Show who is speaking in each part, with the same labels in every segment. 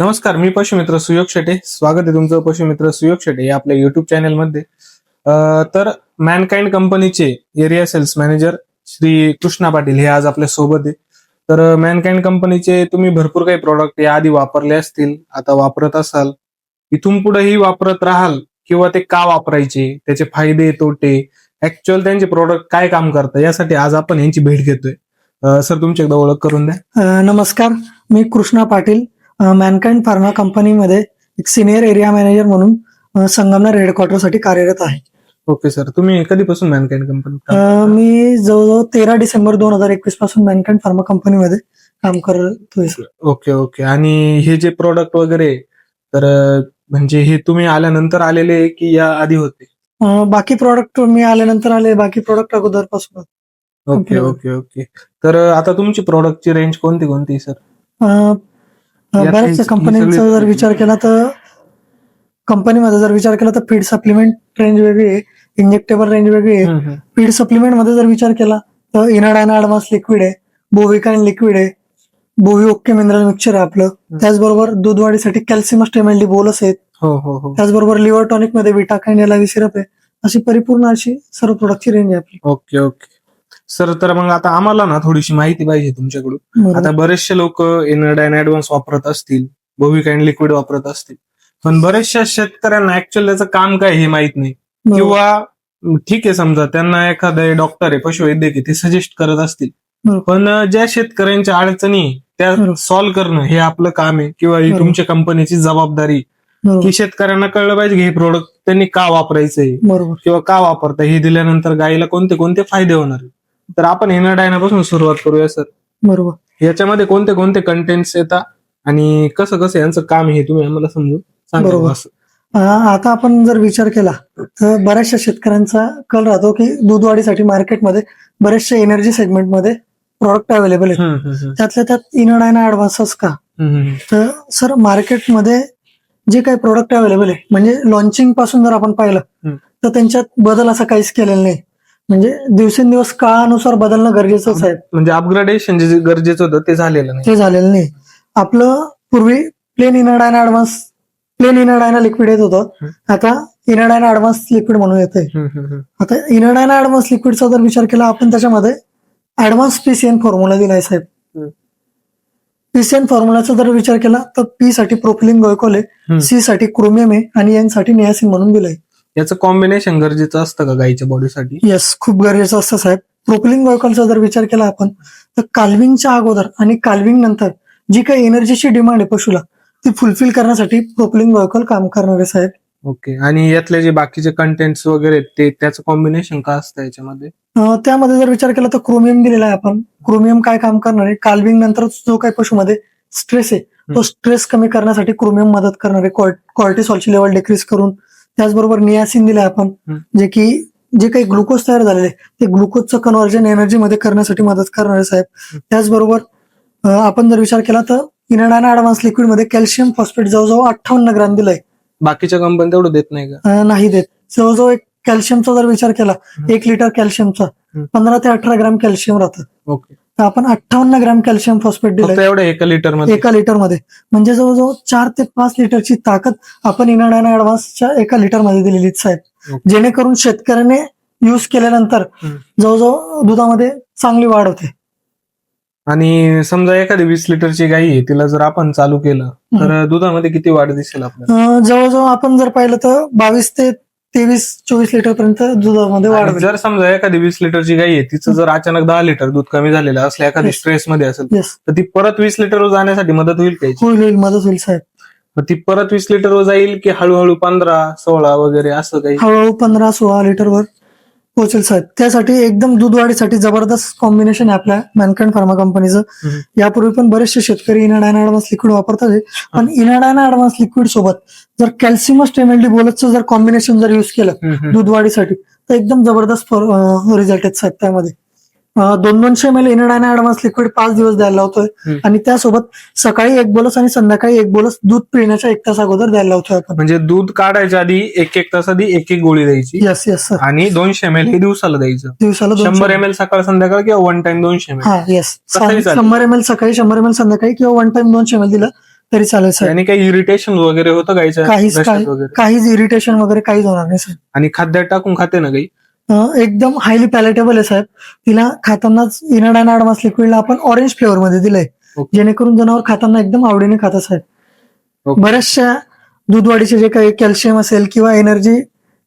Speaker 1: नमस्कार मी पशुमित्र सुयोग शेटे. स्वागत आहे तुमचं पशुमित्र सुयोग शेटे या आपल्या युट्यूब चॅनलमध्ये तर मॅनकाइंड कंपनीचे area sales manager Shri Krishna Patil हे आज आपल्यासोबत आहे. तर मॅनकाइंड कंपनीचे तुम्ही भरपूर काही प्रोडक्ट याआधी वापरले असतील आता वापरत असाल. इथून पुढेही वापरत राहाल किंवा ते का वापरायचे त्याचे फायदे तोटे ऍक्च्युअल त्यांचे प्रोडक्ट काय काम करतात यासाठी आज आपण यांची भेट घेतोय. सर तुमची एकदा ओळख करून द्या.
Speaker 2: नमस्कार मी कृष्णा पाटील. मॅनकाइंड फार्मा कंपनीमध्ये एक सिनियर एरिया मॅनेजर म्हणून संगमनेर हेडक्वार्टरसाठी कार्यरत आहे.
Speaker 1: ओके सर तुम्ही कधीपासून मॅनकाइंड कंपनी
Speaker 2: मी जवळजवळ तेरा डिसेंबर दोन हजार एकवीसपासून मॅनकाइंड फार्मा कंपनीमध्ये काम करतोय सर.
Speaker 1: ओके ओके आणि हे जे प्रोडक्ट वगैरे तर म्हणजे हे तुम्ही आल्यानंतर आलेले की या आधी होते?
Speaker 2: अ, बाकी प्रॉडक्ट मी आल्यानंतर आले बाकी प्रॉडक्ट अगोदरपासून
Speaker 1: ओके. ओके ओके तर आता तुमची प्रोडक्टची रेंज कोणती कोणती सर
Speaker 2: बऱ्याचशा कंपन्यांचा
Speaker 1: सगळी-
Speaker 2: जर विचार केला तर कंपनीमध्ये जर विचार केला तर फीड सप्लिमेंट रेंज वेगळी आहे इंजेक्टेबल रेंज वेगळी आहे. फीड सप्लिमेंटमध्ये जर विचार केला तर इनाडायना ऍडव्हान्स लिक्विड आहे बोविकाइन लिक्विड आहे बोवी ओके मिनरल मिक्सचर आहे आपलं. त्याचबरोबर दूध वाढीसाठी कॅल्सियम स्टेमेल्डी बोलस आहेत.
Speaker 1: हो हो हो.
Speaker 2: त्याचबरोबर लिव्हर टॉनिकमध्ये विटाकाइन एलावी सिरप आहे. अशी परिपूर्ण अशी सर्व प्रोडक्टची रेंज आहे आपली.
Speaker 1: ओके ओके सर तर मग आता आम्हाला ना थोडीशी माहिती पाहिजे तुमच्याकडून. आता बरेचसे लोक इनडायन ऍडव्हान्स वापरत असतील बोविकाइन लिक्विड वापरत असतील पण बरेचशा शेतकऱ्यांना ऍक्च्युअल त्याचं काम काय हे माहीत नाही. किंवा ठीक आहे समजा त्यांना एखादे डॉक्टर आहे पशुवैद्यकीय ते सजेस्ट करत असतील. पण ज्या शेतकऱ्यांच्या अडचणी त्या. सॉल्व्ह करणं हे आपलं काम आहे किंवा ही. तुमच्या कंपनीची जबाबदारी की शेतकऱ्यांना कळलं पाहिजे की हे प्रोडक्ट त्यांनी का वापरायचंय किंवा का वापरता हे दिल्यानंतर गायीला कोणते कोणते फायदे होणार आहेत. तर आपण हेनाडायनापासून सुरुवात करूया सर
Speaker 2: बरोबर
Speaker 1: याच्यामध्ये कोणते कोणते कंटेंट्स येतात आणि कसं कसं यांचं काम हे तुम्ही आम्हाला समजून सांगा
Speaker 2: बरोबर.
Speaker 1: असं.
Speaker 2: आता आपण जर विचार केला तर बऱ्याचशा शेतकऱ्यांचा कल राहतो की दूध वाढीसाठी मार्केटमध्ये बरेचशा एनर्जी सेगमेंटमध्ये प्रॉडक्ट अवेलेबल आहेत
Speaker 1: हम्म, हम्म, हम्म.
Speaker 2: त्यातल्या त्यात इनोडायना ऍडव्हान्सच का
Speaker 1: हम्म, हम्म.
Speaker 2: तर सर मार्केटमध्ये जे काही प्रोडक्ट अवेलेबल आहे म्हणजे लॉन्चिंगपासून जर आपण पाहिलं
Speaker 1: हम्म.
Speaker 2: तर त्यांच्यात बदल असा काहीच केलेला नाही म्हणजे दिवसेंदिवस काळानुसार बदलणं गरजेचंच आहे
Speaker 1: म्हणजे अपग्रेडेशन जे गरजेचं होतं ते झालेलं नाही
Speaker 2: ते झालेलं नाही आपलं पूर्वी प्लेन इनडायना ऍडव्हान्स प्लेन इनडायना लिक्विड येत होतं. आता इनडायना ऍडव्हान्स लिक्विड म्हणून
Speaker 1: हम्म.
Speaker 2: आता इनडायना ऍडव्हान्स लिक्विडचा जर विचार केला आपण त्याच्यामध्ये ऍडव्हान्स पीसीएन फॉर्म्युला दिलाय साहेब. पीसीएन फॉर्म्युलाचा जर विचार केला तर पी साठी प्रोपिलिन गॉयकोल. सी साठी क्रोमियम आहे आणि एनसाठी नियासिन म्हणून दिलंय
Speaker 1: याचं कॉम्बिनेशन गरजेचं असतं का गाईच्या बॉडीसाठी
Speaker 2: येस खूप गरजेचं असतं साहेब. प्रोपिलिन गॉयकॉलचा जर विचार केला आपण तर काल्विंगच्या अगोदर आणि काल्विंग नंतर जी काही एनर्जीची डिमांड आहे पशुला ती फुलफिल करण्यासाठी प्रोपिलिन गॉयकॉल काम करणार आहे साहेब.
Speaker 1: ओके आणि यातले जे बाकीचे कंटेंट्स वगैरे आहेत, ते त्याचं कॉम्बिनेशन का असतं याच्यामध्ये?
Speaker 2: त्यामध्ये जर विचार केला तर क्रोमियम दिलेला आहे आपण. क्रोमियम काय काम करणार आहे? काल्विंग नंतर जो काही पशुमध्ये स्ट्रेस आहे तो. स्ट्रेस कमी करण्यासाठी क्रोमियम मदत करणार आहे. कॉर्टिसॉलची लेवल डिक्रीज करून त्याचबरोबर नियासिन दिले आपण. जे की जे काही ग्लुकोज तयार झालेले ते ग्लुकोजचं कन्व्हर्जन एनर्जीमध्ये करण्यासाठी मदत करणार आहे साहेब त्याचबरोबर आपण जर विचार केला तर इनाडाना ऍडव्हान्स लिक्विडमध्ये कॅल्शियम फॉस्फेट जवळजवळ अठ्ठावन्न ग्रॅम दिलंय.
Speaker 1: बाकीच्या कंपनी तेवढं देत नाही का?
Speaker 2: नाही देत. जवळजवळ एक कॅल्शियमचा जर विचार केला. एक लिटर कॅल्शियमचा. पंधरा ते अठरा ग्रॅम कॅल्शियम राहतं.
Speaker 1: ओके.
Speaker 2: आपण अठ्ठावन्न ग्रॅम कॅल्शियम फॉस्फेट दिलंय.
Speaker 1: एवढं एका लिटरमध्ये
Speaker 2: एका लिटरमध्ये म्हणजे जवळजवळ चार ते पाच लिटरची ताकद आपण इनाडाना ऍडव्हान्सच्या एका लिटरमध्ये दिलेली साहेब. जेणेकरून शेतकऱ्याने युज केल्यानंतर. जवळजवळ दुधामध्ये चांगली वाढ होते.
Speaker 1: आणि समजा एखादी वीस लिटरची गाई आहे तिला जर आपण चालू केलं तर दुधामध्ये किती वाढ दिसेल आपल्याला?
Speaker 2: अं, जवळजवळ आपण जर पाहिलं तर बावीस ते तेवीस चोवीस लिटर पर्यंत दुधामध्ये वाढ
Speaker 1: आणि
Speaker 2: होईल
Speaker 1: जर समजा एखादी वीस लिटरची गाई आहे तिचं जर अचानक दहा लिटर दूध कमी झालेलं असलं एखादी
Speaker 2: Yes.
Speaker 1: स्ट्रेस मध्ये असेल तर ती परत वीस लिटरवर जाण्यासाठी मदत होईल का याची?
Speaker 2: होईल होईल मदत होईल साहेब
Speaker 1: मग ती परत वीस लिटरवर जाईल की हळूहळू पंधरा सोळा वगैरे असं काही
Speaker 2: हळूहळू पंधरा सोळा लिटरवर पोहोचेल साहेब त्यासाठी एकदम दूध वाढीसाठी जबरदस्त कॉम्बिनेशन आहे आपल्या मॅनकँड फार्मा कंपनीचं. यापूर्वी पण बरेचसे शेतकरी इनाडायना ऍडव्हान्स लिक्विड वापरतात. पण इनाडायना ऍडव्हान्स लिक्विड सोबत जर कॅल्सियमस टेमेल्डी बोलतचं जर कॉम्बिनेशन जर युज केलं. दूध वाढीसाठी तर एकदम जबरदस्त रिझल्ट आहेत साहेब त्यामध्ये दोन दोनशे एम एल इनाडायना ऍडव्हान्स लिक्विड पाच दिवस द्यायला लावतोय. आणि त्यासोबत सकाळी एक बोलस आणि संध्याकाळी एक बोलस दूध पिण्याच्या एक तास अगोदर द्यायला लावतोय आपण.
Speaker 1: म्हणजे दूध काढायच्या आधी एक एक तास आधी एक एक गोळी द्यायची.
Speaker 2: येस येस सर
Speaker 1: आणि दोनशे एम एल हे दिवसाला द्यायचं.
Speaker 2: दिवसाला
Speaker 1: शंभर एम एल सकाळ संध्याकाळ किंवा वन टाइम दोनशे एम एल
Speaker 2: येस. शंभर एम एल सकाळी शंभर एम एल संध्याकाळी किंवा वन टाइम दोनशे एम एल दिलं तरी चालेल साहेब
Speaker 1: आणि काही इरिटेशन वगैरे होतं गाईच्या
Speaker 2: काहीच काही इरिटेशन वगैरे काहीच होणार नाही साहेब
Speaker 1: आणि खाद्यात टाकून खाते ना
Speaker 2: अं, एकदम हायली पॅलेटेबल आहे साहेब तिला खातानाच इनडायन आडमास लिक्विडला आपण ऑरेंज फ्लेवर मध्ये दिलंय. जेणेकरून जनावर खाताना एकदम आवडीने खातात साहेब. बऱ्याचशा दूधवाढीचे जे काही कॅल्शियम असेल किंवा एनर्जी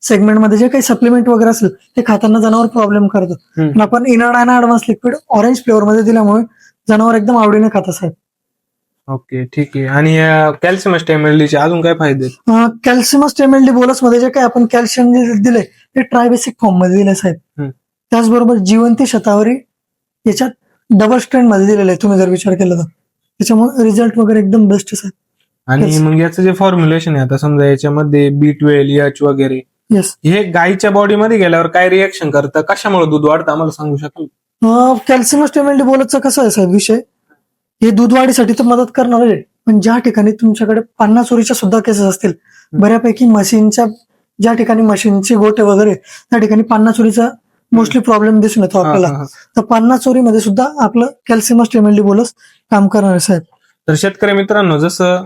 Speaker 2: सेगमेंटमध्ये जे काही सप्लिमेंट वगैरे असेल ते खाताना जनावर प्रॉब्लेम करतं
Speaker 1: हम्म.
Speaker 2: पण आपण इनडायन आडमास लिक्विड ऑरेंज फ्लेवर मध्ये दिल्यामुळे जनावर एकदम आवडीने खातात साहेब
Speaker 1: ओके ठीक आहे. आणि कॅल्शियम चे अजून काय फायदे आहेत?
Speaker 2: कॅल्शियम स्टेमेल्डी बोलसमध्ये जे काही आपण कॅल्शियम दिले ते ट्रायबेसिक फॉर्ममध्ये दिले साहेब.
Speaker 1: हम्म.
Speaker 2: त्याचबरोबर जिवंती शतावरी याच्यात डबल स्ट्रेंडमध्ये दिलेलं आहे तुम्ही जर विचार केला तर. त्याच्यामुळे रिझल्ट वगैरे एकदम बेस्ट आहे
Speaker 1: आणि. मग याचं जे फॉर्म्युलेशन आहे आता समजा याच्यामध्ये बी ट्वेल्व एच वगैरे
Speaker 2: येस
Speaker 1: हे गाईच्या बॉडीमध्ये गेल्यावर काय रिएक्शन करतं? कशामुळे दूध वाढतं? आम्हाला सांगू शकाल?
Speaker 2: कॅल्शियम स्टेमेल्डी बोलतचं कसं आहे साहेब विषय? हे दूध वाढीसाठी तर मदत करणार आहे पण ज्या ठिकाणी तुमच्याकडे पन्नास चोरीच्या सुद्धा केसेस असतील बऱ्यापैकी मशीनच्या ज्या ठिकाणी मशीनचे गोटे वगैरे त्या ठिकाणी पन्नास चोरीचा मोस्टली प्रॉब्लेम दिसून येतो आपल्याला. तर पन्नास चोरीमध्ये सुद्धा आपलं कॅल्शियम स्टेमेल्डी बोलस काम करणार आहे साहेब.
Speaker 1: तर शेतकरी मित्रांनो जसं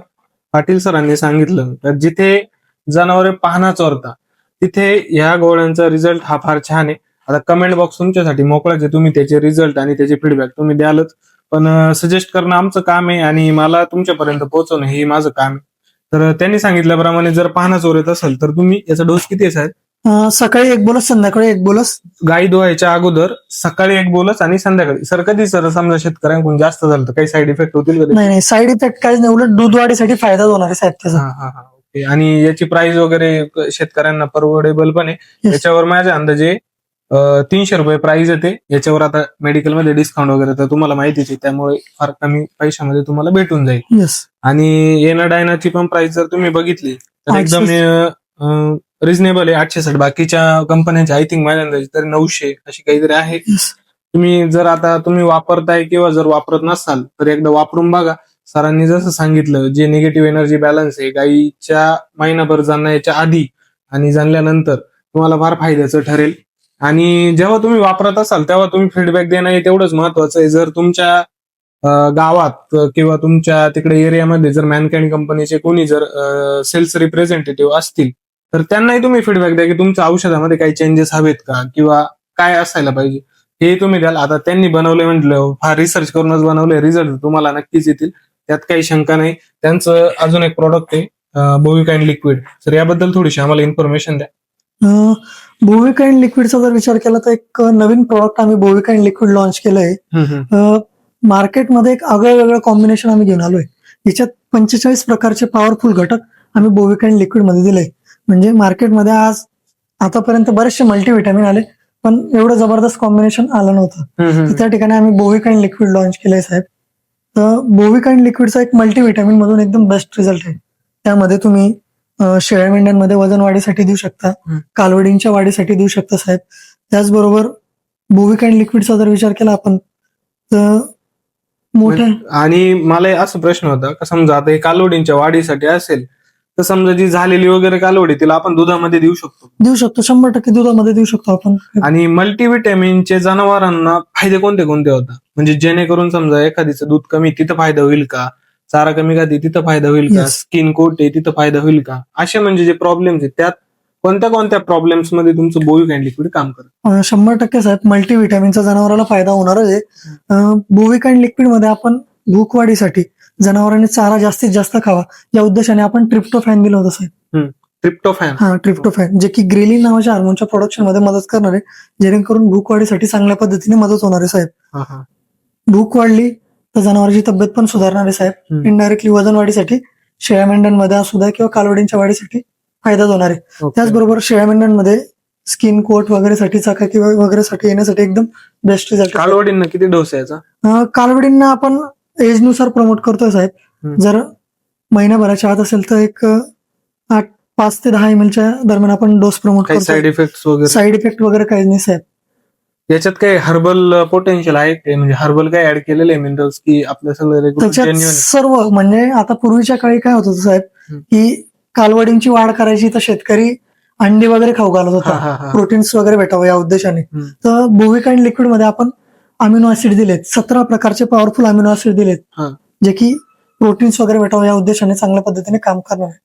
Speaker 1: पाटील सरांनी सांगितलं तर जिथे जनावरे पाहणा चोरता तिथे ह्या गोळ्यांचा रिझल्ट हा फार छान आहे. आता कमेंट बॉक्स तुमच्यासाठी मोकळाच आहे. तुम्ही त्याचे रिझल्ट आणि त्याचे फीडबॅक तुम्ही द्यालच. पण सजेस्ट करणं आमचं काम आहे आणि मला तुमच्यापर्यंत पोहोचवणं हे माझं काम आहे. तर त्यांनी सांगितल्याप्रमाणे जर पाहणा चोर येत असेल तर तुम्ही याचा डोस किती आहे साहेब?
Speaker 2: अं, सकाळी एक बोलस संध्याकाळी एक बोलस.
Speaker 1: गाई धुवायच्या अगोदर सकाळी एक बोलस आणि संध्याकाळी. सर कधी सर समजा शेतकऱ्यांकडून जास्त झालं तर काही साईड इफेक्ट होतील
Speaker 2: नाही नाही साईड इफेक्ट काहीच नाही. उलट दूध वाढीसाठी फायदा होणार आहे साहेब त्याचा.
Speaker 1: हा हा हा. ओके. आणि याची प्राइस वगैरे क- शेतकऱ्यांना परवडेबल पण आहे. याच्यावर माझ्या अंदाजे तीनशे रुपये प्राइस येते. याच्यावर आता मेडिकलमध्ये डिस्काउंट वगैरे तर तुम्हाला माहितीच आहे. त्यामुळे फार कमी पैशामध्ये तुम्हाला भेटून जाईल. आणि येना डायनाची पण प्राइस जर तुम्ही बघितली तर एकदम रिझनेबल आहे. आठशे साठ. बाकीच्या कंपन्यांची आय थिंक माझ्या अंदाजे तरी नऊशे अशी काहीतरी आहे. तुम्ही जर आता तुम्ही वापरताय किंवा जर वापरत नसाल तर एकदा वापरून बघा. सरांनी जसं सांगितलं जे निगेटिव्ह एनर्जी बॅलन्स आहे गाईच्या महिनाभर जाण्याच्या आधी आणि जाणल्यानंतर तुम्हाला फार फायद्याचं ठरेल. आणि जेव्हा तुम्ही वापरत असाल तेव्हा तुम्ही फीडबॅक देणं हे तेवढंच महत्वाचं आहे. जर तुमच्या गावात किंवा तुमच्या तिकडे एरियामध्ये जर मॅनकॅन कंपनीचे कोणी जर सेल्स रिप्रेझेंटेटिव्ह असतील तर त्यांनाही तुम्ही फीडबॅक द्या की तुमच्या औषधामध्ये काही चेंजेस हवेत का? किंवा काय असायला पाहिजे? हे तुम्ही द्याल. आता त्यांनी बनवले म्हटलं फार रिसर्च करूनच बनवले रिझल्ट तुम्हाला नक्कीच येतील. त्यात काही शंका नाही. त्यांचं अजून एक प्रॉडक्ट आहे बोविकाइन लिक्विड तर याबद्दल थोडीशी आम्हाला इन्फॉर्मेशन द्या.
Speaker 2: बोविकाइन लिक्विडचा जर विचार केला तर एक नवीन प्रॉडक्ट आम्ही बोविकाइन लिक्विड लॉन्च केलंय. मार्केटमध्ये एक आगळं वेगळं कॉम्बिनेशन आम्ही घेऊन आलोय. याच्यात पंचेचाळीस प्रकारचे पॉवरफुल घटक आम्ही बोविकाइन लिक्विडमध्ये दिले म्हणजे मार्केटमध्ये आज आतापर्यंत बरेचसे मल्टीव्हिटॅमिन आले पण एवढं जबरदस्त कॉम्बिनेशन आलं नव्हतं. त्या ठिकाणी आम्ही बोविकाइन लिक्विड लॉन्च केलंय साहेब. तर बोविकाइन लिक्विडचा एक मल्टीव्हिटॅमिन मधून एकदम बेस्ट रिझल्ट आहे. त्यामध्ये तुम्ही शेळ्या मेंढ्यांमध्ये वजन वाढीसाठी देऊ शकता. कालवडींच्या वाढीसाठी देऊ शकता साहेब. त्याचबरोबर बोविकाइन लिक्विडचा जर विचार केला आपण तर मोठ्या
Speaker 1: आणि मला असा प्रश्न होता का समजा आता हे कालवडींच्या वाढीसाठी असेल तर समजा जी झालेली वगैरे कालवडी तिला आपण दुधामध्ये देऊ शकतो.
Speaker 2: देऊ शकतो. शंभर टक्के दुधामध्ये देऊ शकतो आपण.
Speaker 1: आणि मल्टीव्हिटॅमिनचे जनावरांना फायदे कोणते कोणते होतात? म्हणजे जेणेकरून समजा एखादीचं दूध कमी तिथं फायदा होईल का? चारा कमी खाती तिथं फायदा होईल का. स्किन कोट आहे तिथं फायदा होईल का? असे म्हणजे जे प्रॉब्लेम्स आहेत त्यात कोणत्या कोणत्या प्रॉब्लेम्समध्ये तुमचं बोविक अँड लिक्विड काम करतं?
Speaker 2: शंभर टक्के साहेब मल्टीव्हिटॅमिनचा जनावराला फायदा होणारच आहे. बोविकाइन लिक्विडमध्ये आपण भूक वाढीसाठी जनावरांनी चारा जास्तीत जास्त खावा. या उद्देशाने आपण ट्रिप्टोफॅन दिलं होतं साहेब.
Speaker 1: ट्रिप्टोफॅन
Speaker 2: हा ट्रिप्टोफॅन जे की ग्रेलिन नावाच्या हार्मोनच्या प्रोडक्शनमध्ये मदत करणार आहे जेणेकरून भूक वाढीसाठी चांगल्या पद्धतीने मदत होणार आहे साहेब. भूक वाढली तर जनावरांची तब्येत पण सुधारणार आहे साहेब. इनडायरेक्टली वजन वाढीसाठी शेळ्या मेंढ्यांमध्ये सुद्धा किंवा कालवडींच्या वाढीसाठी फायदाच होणार आहे. त्याचबरोबर शेळ्या मेंढ्यांमध्ये स्किन कोट वगैरेसाठी चाकाकी वगैरेसाठी येण्यासाठी एकदम बेस्ट रिझल्ट
Speaker 1: कालवडींना किती डोस याचा?
Speaker 2: अं, कालवडींना आपण एजनुसार प्रमोट करतोय साहेब. जर महिन्याभराच्या आत असेल तर एक आठ पाच ते दहा एम च्या दरम्यान आपण डोस प्रमोट करतो
Speaker 1: साईड इफेक्ट वगैरे?
Speaker 2: साईड इफेक्ट वगैरे काही नाही साहेब.
Speaker 1: याच्यात काही हर्बल पोटेन्शियल आहे काय? म्हणजे हर्बल काय ऍड केलेले मिनरल्स की आपल्या सगळं
Speaker 2: त्याच्यात सर्व म्हणजे आता पूर्वीच्या काळी काय होत होतं साहेब
Speaker 1: हम्म.
Speaker 2: की कालवडींची वाढ करायची तर शेतकरी अंडी वगैरे खाऊ घालत होता. प्रोटीन्स वगैरे भेटावं या उद्देशाने.
Speaker 1: हम्म.
Speaker 2: तर बोविकाइन लिक्विडमध्ये आपण अमिनो ऍसिड दिलेत. सतरा प्रकारचे पॉवरफुल अमिनो ऍसिड दिलेत.
Speaker 1: हा.
Speaker 2: जे की प्रोटीन्स वगैरे भेटावं या उद्देशाने चांगल्या पद्धतीने काम करणार आहे.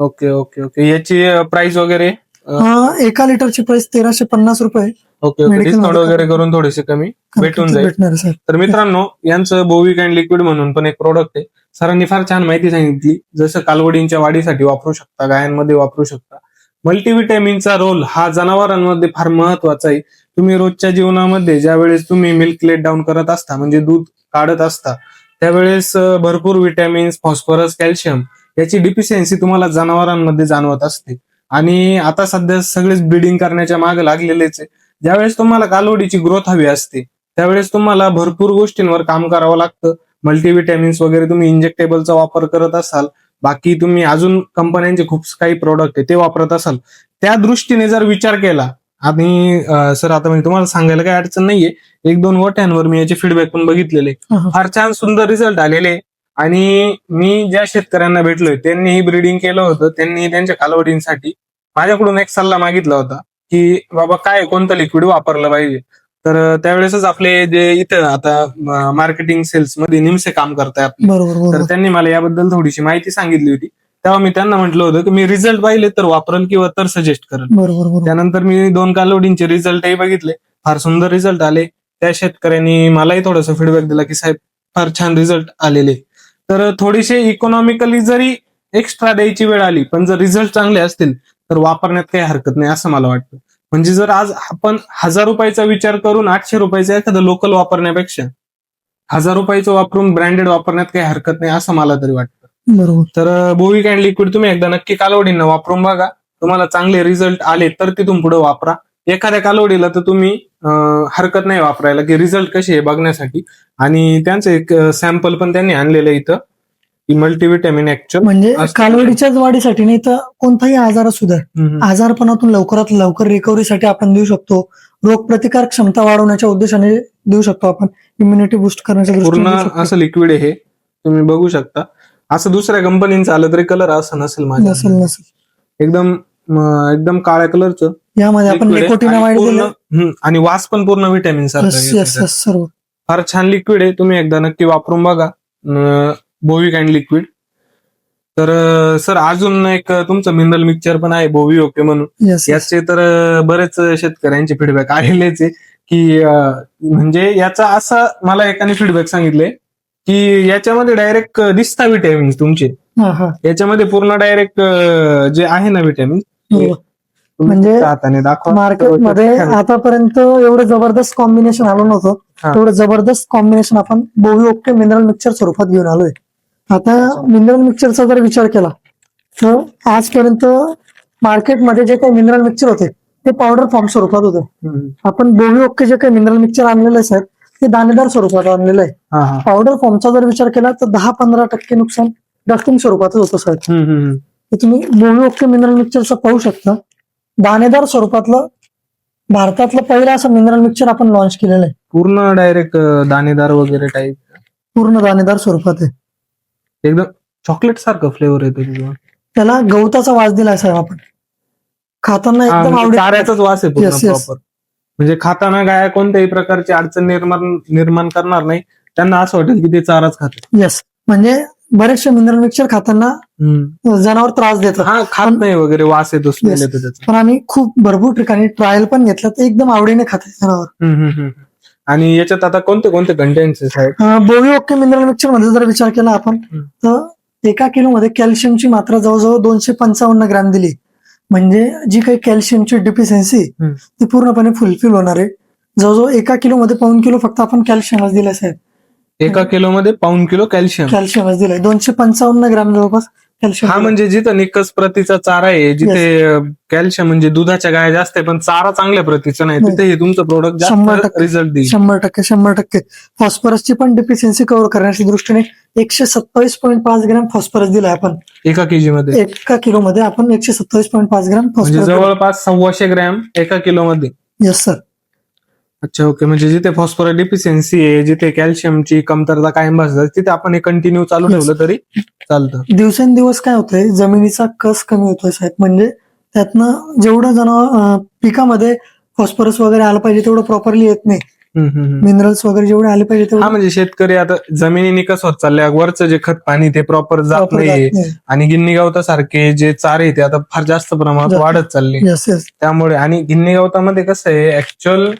Speaker 1: Okay okay okay. याची प्राइस वगैरे?
Speaker 2: एका लिटरची प्राइस तेराशे पन्नास रुपये
Speaker 1: ओके ओके.
Speaker 2: Medical डिस्काउंटमध्ये.
Speaker 1: वगैरे करून थोडेसे कमी. भेटून जाईल.
Speaker 2: भेटणार आहे साहेब
Speaker 1: तर मित्रांनो यांचं बोविक अँड लिक्विड म्हणून पण एक प्रोडक्ट आहे. सरांनी फार छान माहिती सांगितली. जसं कालवडींच्या वाढीसाठी वापरू शकता गायांमध्ये वापरू शकता. मल्टीव्हिटॅमिनचा रोल हा जनावरांमध्ये फार महत्त्वाचा आहे. तुम्ही रोजच्या जीवनामध्ये ज्या वेळेस तुम्ही मिल्क लेट डाऊन करत असता म्हणजे दूध काढत असता त्यावेळेस अं, भरपूर विटॅमिन्स फॉस्फरस कॅल्शियम याची डिफिशियन्सी तुम्हाला जनावरांमध्ये जाणवत असते. आणि आता सध्या सगळेच ब्रिडिंग करण्याच्या मागे लागलेलेच आहे. ज्यावेळेस तुम्हाला कालवडीची ग्रोथ हवी असते त्यावेळेस तुम्हाला भरपूर गोष्टींवर काम करावं लागतं. मल्टीव्हिटॅमिन्स वगैरे तुम्ही इंजेक्टेबलचा वापर करत असाल बाकी तुम्ही अजून कंपन्यांचे खूप काही प्रोडक्ट आहे ते वापरत असाल त्या दृष्टीने जर विचार केला आणि सर आता मी तुम्हाला सांगायला काही अडचण नाहीये. एक दोन वट्यांवर मी याचे फीडबॅक पण बघितलेले. फार छान सुंदर रिझल्ट आलेले. आणि मी ज्या शेतकऱ्यांना भेटलोय त्यांनीही ब्रीडिंग केलं होतं त्यांनी त्यांच्या कालवडींसाठी माझ्याकडून एक सल्ला मागितला होता की बाबा काय कोणतं लिक्विड वापरलं पाहिजे. तर त्यावेळेसच आपले जे इथं आता मार्केटिंग सेल्समध्ये निमसे काम करताय तर त्यांनी मला याबद्दल थोडीशी माहिती सांगितली होती. तेव्हा मी त्यांना म्हटलं होतं की मी रिझल्ट पाहिले तर वापरल किंवा तर सजेस्ट करेल. त्यानंतर मी दोन कालवडींचे रिझल्टही बघितले. फार सुंदर रिझल्ट आले. त्या शेतकऱ्यांनी मलाही थोडंसं फीडबॅक दिला की साहेब फार छान रिझल्ट आलेले. तर थोडीशी इकॉनॉमिकली जरी एक्स्ट्रा द्यायची वेळ आली पण जर रिझल्ट चांगले असतील तर वापरण्यात काही हरकत नाही असं मला वाटतं. म्हणजे जर आज आपण हजार रुपयाचा विचार करून आठशे रुपयाचं एखादं लोकल वापरण्यापेक्षा हजार रुपयाचं वापरून ब्रँडेड वापरण्यात काही हरकत नाही असं मला तरी वाटतं.
Speaker 2: बरोबर.
Speaker 1: तर बोविक अँड लिक्विड तुम्ही एकदा नक्की कालवडींना वापरून बघा. तुम्हाला चांगले रिझल्ट आले तर तिथून पुढे वापरा. एखाद्या कालवडीला तर तुम्ही हरकत नाही वापरायला की रिझल्ट कसे आहे बघण्यासाठी. आणि त्यांचं एक सॅम्पल पण त्यांनी आणलेलं इथं की मल्टीव्हिटॅमिन ऍक्च्युअल
Speaker 2: म्हणजे कालवडीच्याच वाढीसाठी नाही तर कोणताही आजार असू द्या. आजारपणातून लवकरात लवकर रिकव्हरीसाठी आपण देऊ शकतो. रोगप्रतिकार क्षमता वाढवण्याच्या उद्देशाने देऊ शकतो आपण. इम्युनिटी बुस्ट करण्याच्या
Speaker 1: पूर्ण. असं लिक्विड आहे हे. तुम्ही बघू शकता. असं दुसऱ्या कंपनीचं आलं तरी कलर असं नसेल माझ्या
Speaker 2: नसेल नसेल.
Speaker 1: एकदम एकदम काळ्या कलरचं
Speaker 2: यामध्ये आपण
Speaker 1: liquid आहे
Speaker 2: निकोटिना
Speaker 1: आणि
Speaker 2: दिलं.
Speaker 1: वास पण पूर्ण व्हिटॅमिन सारखा
Speaker 2: सर्व.
Speaker 1: फार छान लिक्विड आहे तुम्ही एकदा नक्की वापरून बघा. Bovik and liquid. तर सर अजून एक तुमचं मिनरल मिक्सचर पण आहे बोवी ओके म्हणून. याचे तर बरेच शेतकऱ्यांचे फीडबॅक आलेलेच आहे की म्हणजे याचा असं मला एकाने फीडबॅक सांगितले की याच्यामध्ये डायरेक्ट दिसता विटॅमिन तुमचे. याच्यामध्ये पूर्ण डायरेक्ट जे आहे ना विटॅमिन
Speaker 2: बरोबर म्हणजे
Speaker 1: हाताने दाखवा.
Speaker 2: मार्केटमध्ये आतापर्यंत एवढं जबरदस्त कॉम्बिनेशन आलं नव्हतं. तेवढं जबरदस्त कॉम्बिनेशन आपण बोवी ओके मिनरल मिक्सचर स्वरूपात घेऊन आलोय. आता मिनरल मिक्सचरचा जर विचार केला तर आजपर्यंत मार्केटमध्ये जे काही मिनरल मिक्सचर होते ते पावडर फॉर्म स्वरूपात होते. आपण बोवी ओके जे काही मिनरल मिक्सचर आणलेलं आहे साहेब ते दाणेदार स्वरूपात आणलेलं आहे. पावडर फॉर्मचा जर विचार केला तर दहा पंधरा टक्के नुकसान डस्टिंग स्वरूपातच होतं साहेब. तुम्ही बोवी ओके मिनरल मिक्सचरचं पाहू शकता. दाणेदार स्वरूपातलं भारतातलं पहिलं असं मिनरल मिक्सचर आपण लॉन्च केलेलं आहे.
Speaker 1: पूर्ण डायरेक्ट दाणेदार वगैरे टाईप
Speaker 2: पूर्ण दाणेदार स्वरूपात आहे.
Speaker 1: एकदम चॉकलेट सारखं फ्लेवर येतो त्याच्यावर.
Speaker 2: त्याला गवताचा वास दिलाय साहेब आपण. खाताना
Speaker 1: हा,
Speaker 2: एकदम
Speaker 1: म्हणजे
Speaker 2: आवडेल
Speaker 1: चाऱ्याचाच वास
Speaker 2: Yes, yes.
Speaker 1: प्रॉपर म्हणजे खाताना गाय कोणत्याही प्रकारची अडचण निर्माण निर्माण करणार नाही. त्यांना असं वाटेल की ते चाराच खाते
Speaker 2: येस म्हणजे बरेचसे मिनरल मिक्सचर खाताना जनावर त्रास देतात.
Speaker 1: हा खात नाही वगैरे वास येतो
Speaker 2: पण आम्ही खूप भरपूर ठिकाणी ट्रायल पण घेतलं. तर एकदम आवडीने खाते जनावर.
Speaker 1: आणि याच्यात आता कोणते कोणते कंटेंट्स आहेत?
Speaker 2: बोवी ओके मिनरल मिक्सचरमध्ये जर विचार केला आपण. तर एका किलो मध्ये कॅल्शियमची मात्रा जवळजवळ दोनशे पंचावन्न ग्रॅम दिली. म्हणजे जी काही कॅल्शियमची डिफिशियन्सी. ती पूर्णपणे फुलफिल होणार आहे. जवळजवळ एका किलो मध्ये पाऊन किलो फक्त आपण कॅल्शियमच दिलंय साहेब.
Speaker 1: एका किलो मध्ये पाऊन किलो कॅल्शियम.
Speaker 2: कॅल्शियमच दिलंय. दोनशे पंचावन्न ग्रॅम जवळपास कॅल्शियम
Speaker 1: हा म्हणजे जिथं निकस प्रतीचा चारा आहे जिथे कॅल्शियम म्हणजे दुधाच्या गाय जास्त आहे पण चारा चांगल्या प्रतीचा नाही. तिथे हे तुमचं प्रोडक्ट
Speaker 2: शंभर टक्के.
Speaker 1: रिझल्ट देईल.
Speaker 2: शंभर टक्के शंभर टक्के. फॉस्फरसची पण डिफिशियन्सी कव्हर करण्याच्या दृष्टीने एकशे सत्तावीस पॉईंट पाच ग्रॅम फॉस्फरस दिलाय आपण.
Speaker 1: एका केजी मध्ये
Speaker 2: एका किलो मध्ये आपण एकशे सत्तावीस पॉईंट पाच ग्रॅम
Speaker 1: म्हणजे
Speaker 2: फॉस्फरस
Speaker 1: जवळपास सव्वाशे ग्रॅम एका किलो मध्ये
Speaker 2: येस सर
Speaker 1: अच्छा ओके म्हणजे जिथे फॉस्फरस डिफिशियन्सी आहे जिथे कॅल्शियमची कमतरता कायम भासतात तिथे आपण हे कंटिन्यू चालू. ठेवलं तरी चालतं
Speaker 2: दिवसेंदिवस काय होतंय जमिनीचा कस कमी होतोय साहेब म्हणजे त्यातनं जेवढं जनावर अं, पिकामध्ये फॉस्फरस वगैरे आलं पाहिजे तेवढं प्रॉपरली येत नाही. मिनरल्स वगैरे जेवढे आले पाहिजे
Speaker 1: हा
Speaker 2: तेवढे
Speaker 1: म्हणजे शेतकरी आता जमिनी कसं होत चाललंय वरचं जे खत पाणी ते प्रॉपर जात नाहीये
Speaker 2: नाही.
Speaker 1: आणि गिन्नी गवता सारखे जे चारे ते आता फार जास्त प्रमाणात. वाढत चालले. त्यामुळे आणि गिन्नी गवतामध्ये कसं आहे ऍक्च्युअल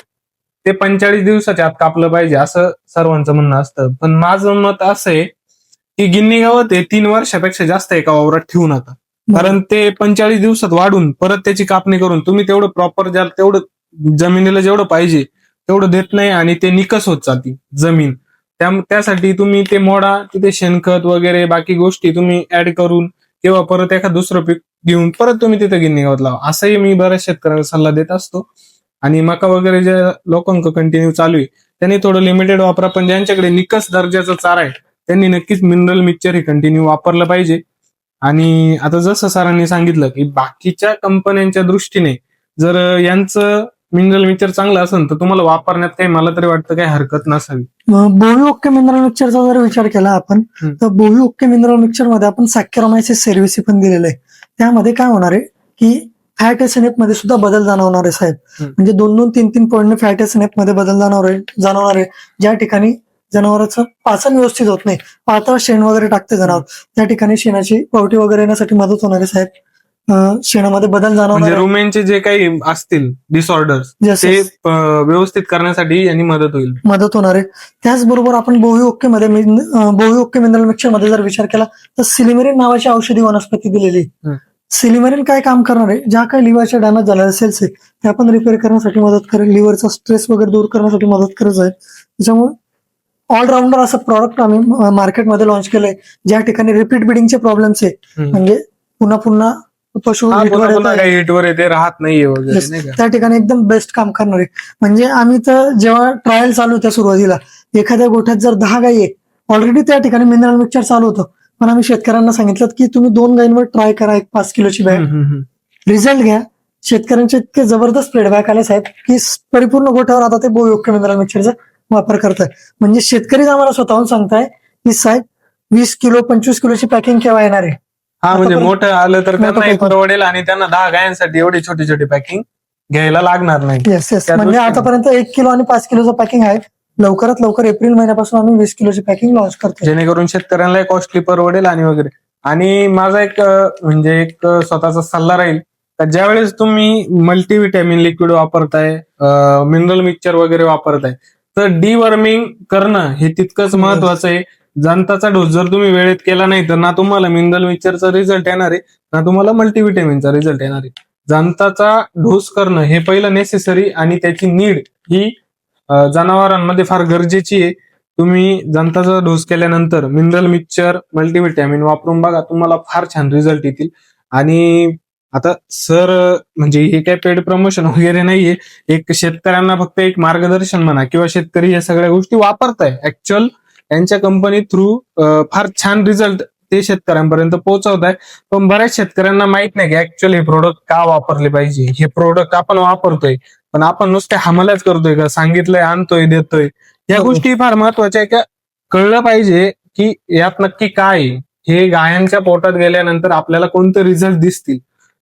Speaker 1: ते पंचेचाळीस दिवसाच्या आत कापलं पाहिजे असं सर्वांचं म्हणणं असतं. पण माझं मत असं आहे की गिन्नी गवत हे तीन वर्षापेक्षा जास्त एका वावरात ठेवू नका कारण ते पंचेचाळीस दिवसात वाढून परत त्याची कापणी करून तुम्ही तेवढं प्रॉपर ज्या तेवढं जमिनीला जेवढं पाहिजे तेवढं देत नाही आणि ते निकस होत जाते जमीन. त्या त्यासाठी तुम्ही ते मोडा तिथे शेणखत वगैरे बाकी गोष्टी तुम्ही ऍड करून किंवा परत एखाद दुसरं पीक घेऊन परत तुम्ही तिथे गिन्नी गवत लावा. असंही मी बऱ्याच शेतकऱ्यांना सल्ला देत असतो. आणि मका वगैरे ज्या लोकांक कंटिन्यू चालू आहे त्यांनी थोडं लिमिटेड वापरा पण ज्यांच्याकडे निकस दर्जाचा चारा आहे त्यांनी नक्कीच मिनरल मिक्सचर हे कंटिन्यू वापरलं पाहिजे. आणि आता जसं सरांनी सांगितलं की बाकीच्या कंपन्यांच्या दृष्टीने जर यांचं मिनरल मिक्सचर चांगलं असेल तर तुम्हाला वापरण्यात काही मला तरी वाटतं काही हरकत नसावी.
Speaker 2: बोवी ओके मिनरल मिक्सरचा जर विचार केला आपण. तर बोवी ओके मिनरल मिक्सचरमध्ये आपण सॅक्युरोमायसिस सेर्व्हिसी पण दिलेलं आहे. त्यामध्ये काय होणार आहे की फॅट एसएनएफमध्ये सुद्धा बदल जाणवणार आहे साहेब. म्हणजे दोन दोन तीन तीन पॉईंट फॅट एसएनएफमध्ये बदल जाणवणार आहे जाणवणार आहे. ज्या ठिकाणी जनावरांचं पाचन व्यवस्थित होत नाही पातळ शेण वगैरे टाकते जनावर त्या ठिकाणी शेणाची पावटी वगैरे येण्यासाठी मदत होणार आहे साहेब. शेणामध्ये बदल जाणवणार
Speaker 1: म्हणजे
Speaker 2: आहे.
Speaker 1: रुमेनचे जे काही असतील डिसऑर्डर्स
Speaker 2: Yes,
Speaker 1: ते व्यवस्थित करण्यासाठी यांनी मदत होईल.
Speaker 2: मदत होणार आहे. त्याचबरोबर आपण बोवी ओके मध्ये मिन- अं, बोवी ओके मिनरल मिक्सचरमध्ये जर विचार केला तर सिलिमेरिन नावाची औषधी वनस्पती दिलेली. सिलिमेरिन काय काम करणार आहे? ज्या काही लिव्हरच्या डॅमेज झालेल्या सेल्स आहे त्या पण रिपेअर करण्यासाठी मदत करेल. लिव्हरचा स्ट्रेस वगैरे दूर करण्यासाठी मदत करत आहे. त्याच्यामुळे ऑलराऊंडर असं प्रॉडक्ट आम्ही मार्केटमध्ये लॉन्च केलंय. ज्या ठिकाणी रिपीट बिडिंगचे प्रॉब्लेम्स आहे. म्हणजे पुन्हा पुन्हा पशु हिटवर येत
Speaker 1: राहत नाहीये. नाही
Speaker 2: त्या ठिकाणी एकदम बेस्ट काम करणार आहे. म्हणजे आम्ही तर जेव्हा ट्रायल चालू होत्या सुरुवातीला एखाद्या गोठ्यात जर दहा गायी आहे ऑलरेडी त्या ठिकाणी मिनरल मिक्सचर चालू होतं. पण आम्ही शेतकऱ्यांना सांगितलं की तुम्ही दोन गायींवर ट्राय करा एक पाच किलोची बॅग. रिझल्ट घ्या. शेतकऱ्यांचे इतके जबरदस्त फीडबॅक आले साहेब की परिपूर्ण गोठ्यावर आता ते बोयोग्य मिनरल मिक्सरचा वापर करताय. म्हणजे शेतकरीच आम्हाला स्वतःहून सांगताय की साहेब वीस किलो पंचवीस किलोची पॅकिंग केव्हा येणार आहे?
Speaker 1: हा म्हणजे मोठं आलं तर त्यांना. परवडेल आणि त्यांना दहा गायांसाठी एवढी छोटी छोटी पॅकिंग घ्यायला लागणार नाही.
Speaker 2: येस येस म्हणजे. आतापर्यंत एक किलो आणि पाच किलोचं पॅकिंग आहे. लवकरात लवकर एप्रिल महिन्यापासून आम्ही वीस किलोची पॅकिंग लॉन्च करतोय.
Speaker 1: जेणेकरून शेतकऱ्यांना कॉस्टली परवडेल आणि वगैरे. आणि माझा एक म्हणजे एक स्वतःचा सल्ला राहील ज्यावेळेस तुम्ही मल्टीव्हिटॅमिन लिक्विड वापरताय मिनरल मिक्सचर वगैरे वापरताय तर डिवर्मिंग करणं हे तितकंच महत्वाचं आहे. जंताचा डोस जर तुम्ही वेळेत केला नाही तर ना तुम्हाला मिनरल मिक्सचरचा रिझल्ट येणार आहे ना तुम्हाला मल्टीव्हिटॅमिनचा रिझल्ट येणार आहे. जंताचा डोस करणं हे पहिलं नेसेसरी आणि त्याची नीड ही जनावरांमध्ये फार गरजेची आहे. तुम्ही जंताचा डोस केल्यानंतर मिनरल मिक्सचर मल्टीव्हिटॅमिन वापरून बघा तुम्हाला फार छान रिझल्ट येतील. आणि आता सर म्हणजे हे काय पेड प्रमोशन वगैरे नाहीये. एक शेतकऱ्यांना फक्त एक मार्गदर्शन म्हणा किंवा शेतकरी या सगळ्या गोष्टी वापरताय. ऍक्च्युअल यांच्या कंपनी थ्रू फार छान रिझल्ट ते शेतकऱ्यांपर्यंत पोहोचवत आहे पण बऱ्याच शेतकऱ्यांना माहीत नाही की ऍक्च्युअल हे प्रोडक्ट का वापरले पाहिजे. हे प्रोडक्ट आपण वापरतोय. पण आपण नुसते हमलाच करतोय का? सांगितलंय आणतोय देतोय. या
Speaker 2: हो.
Speaker 1: गोष्टी फार महत्त्वाच्या आहे का? कळलं पाहिजे की यात नक्की काय. हे गायांच्या पोटात गेल्यानंतर आपल्याला कोणते रिझल्ट दिसतील?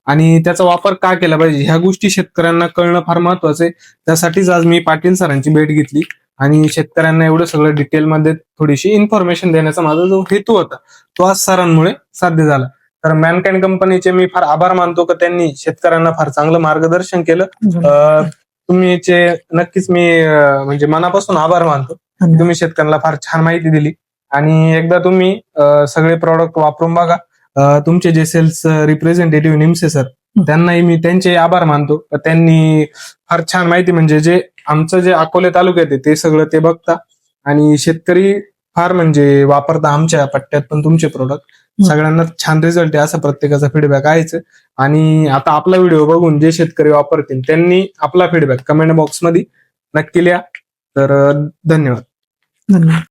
Speaker 1: आणि त्याचा वापर का केला पाहिजे? ह्या गोष्टी शेतकऱ्यांना कळणं फार महत्वाचं आहे. त्यासाठीच आज मी पाटील सरांची भेट घेतली. आणि शेतकऱ्यांना एवढं सगळं डिटेलमध्ये थोडीशी इन्फॉर्मेशन देण्याचा माझा जो हेतू होता तो आज सरांमुळे साध्य झाला. तर मॅनकाइंड कंपनीचे मी फार आभार मानतो की त्यांनी शेतकऱ्यांना फार चांगलं मार्गदर्शन केलं. अं, तुम्हीचे नक्कीच मी म्हणजे मनापासून आभार मानतो. तुम्ही शेतकऱ्यांना फार छान माहिती दिली. आणि एकदा तुम्ही सगळे प्रॉडक्ट वापरून बघा. तुमचे जे सेल्स रिप्रेझेंटेटिव्ह निमसे सर त्यांनाही मी त्यांचे आभार मानतो. त्यांनी फार छान माहिती म्हणजे जे आमचं जे अकोले तालुक्यात आहे ते सगळं ते बघता. आणि शेतकरी फार म्हणजे वापरता आमच्या पट्ट्यात पण तुमचे प्रोडक्ट सगळ्यांना छान रिझल्ट आहे असं प्रत्येकाचा फीडबॅक आहेच. आणि आता आपला व्हिडिओ बघून जे शेतकरी वापरतील त्यांनी आपला फीडबॅक कमेंट बॉक्समध्ये नक्की लिहा. तर धन्यवाद.
Speaker 2: धन्यवाद.